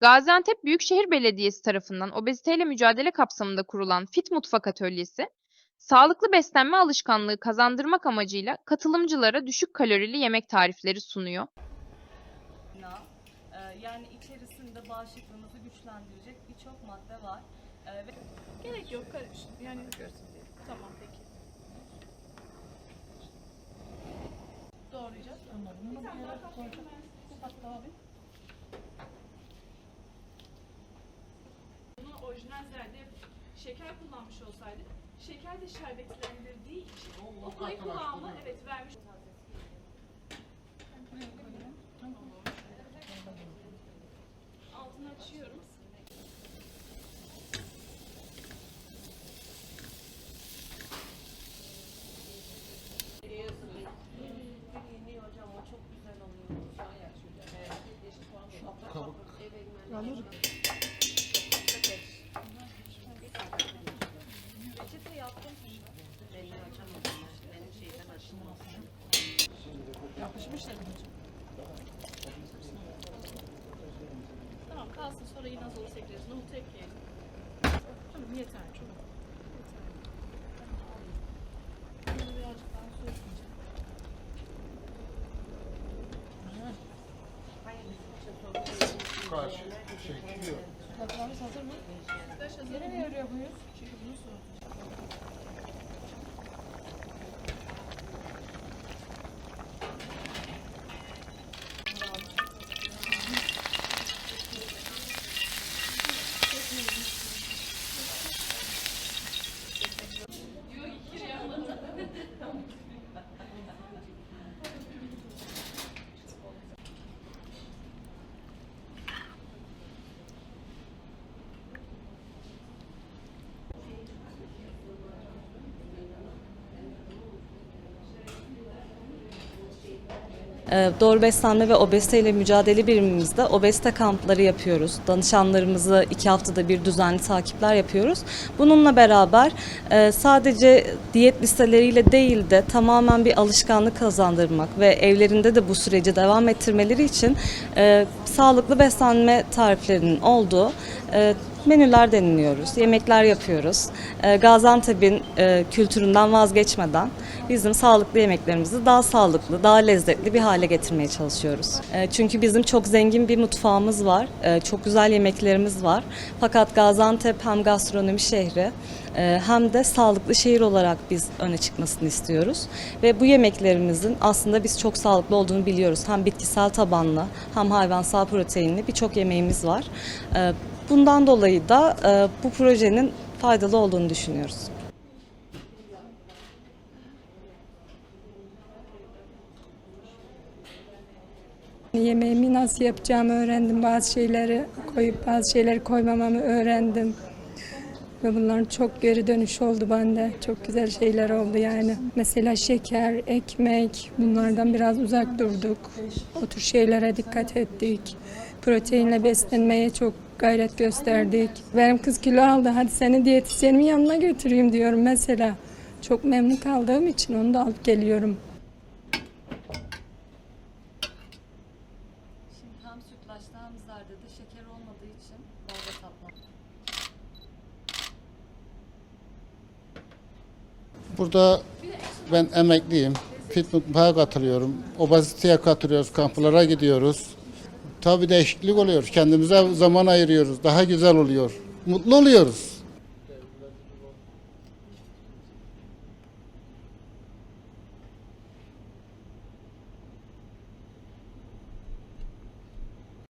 Gaziantep Büyükşehir Belediyesi tarafından obeziteyle mücadele kapsamında kurulan Fit Mutfak Atölyesi, sağlıklı beslenme alışkanlığı kazandırmak amacıyla katılımcılara düşük kalorili yemek tarifleri sunuyor. na, e, yani içerisinde bağışıklığınızı güçlendirecek birçok madde var. E, ve Gerek yok karışın. Yani Tamam peki. Doğrayacağız. Bir tane daha kapatayım ben. abi. Bunu orijinal zerde şeker kullanmış olsaydı şeker de şerbetlendirdiği için o koyu kıvamı evet vermiş. Altını açıyorum. Tamam kalsın sonra yine az olursa ekleriz. Nohutu ekleyelim. Tamam yeter çok. Yeter. Birazcık daha su ekleyeceğim. Karşı çekiyor. Tatlarımız hazır mı? Mi yarıyor muyuz? Çünkü bunu soğutacağız. Doğru beslenme ve obezite ile mücadele birimimizde obezite kampları yapıyoruz. Danışanlarımızı iki haftada bir düzenli takipler yapıyoruz. Bununla beraber e, sadece diyet listeleriyle değil de tamamen bir alışkanlık kazandırmak ve evlerinde de bu süreci devam ettirmeleri için e, sağlıklı beslenme tariflerinin olduğu e, menüler deniliyoruz, yemekler yapıyoruz. E, Gaziantep'in e, kültüründen vazgeçmeden bizim sağlıklı yemeklerimizi daha sağlıklı, daha lezzetli bir hale getirmeye çalışıyoruz. E, çünkü bizim çok zengin bir mutfağımız var, e, çok güzel yemeklerimiz var. Fakat Gaziantep hem gastronomi şehri e, hem de sağlıklı şehir olarak biz öne çıkmasını istiyoruz. Ve bu yemeklerimizin aslında biz çok sağlıklı olduğunu biliyoruz. Hem bitkisel tabanlı hem hayvansal proteinli birçok yemeğimiz var. E, Bundan dolayı da e, bu projenin faydalı olduğunu düşünüyoruz. Yemeğimi nasıl yapacağımı öğrendim. Bazı şeyleri koyup bazı şeyleri koymamamı öğrendim. Ve bunların çok geri dönüş oldu bende. Çok güzel şeyler oldu yani. Mesela şeker, ekmek bunlardan biraz uzak durduk. O tür şeylere dikkat ettik. Proteinle beslenmeye çok gayret gösterdik. Benim kız kilo aldı. Hadi seni diyetisyenimin yanına götüreyim diyorum mesela. Çok memnun kaldığım için onu da alıp geliyorum. Şimdi hem sütlaçta hem zerdede şeker olmadığı için orada tatlı. Burada ben emekliyim. Fit mutfağa katılıyorum. Obeziteye katılıyoruz. Kamplara gidiyoruz. Tabii değişiklik oluyor. Kendimize zaman ayırıyoruz. Daha güzel oluyor. Mutlu oluyoruz.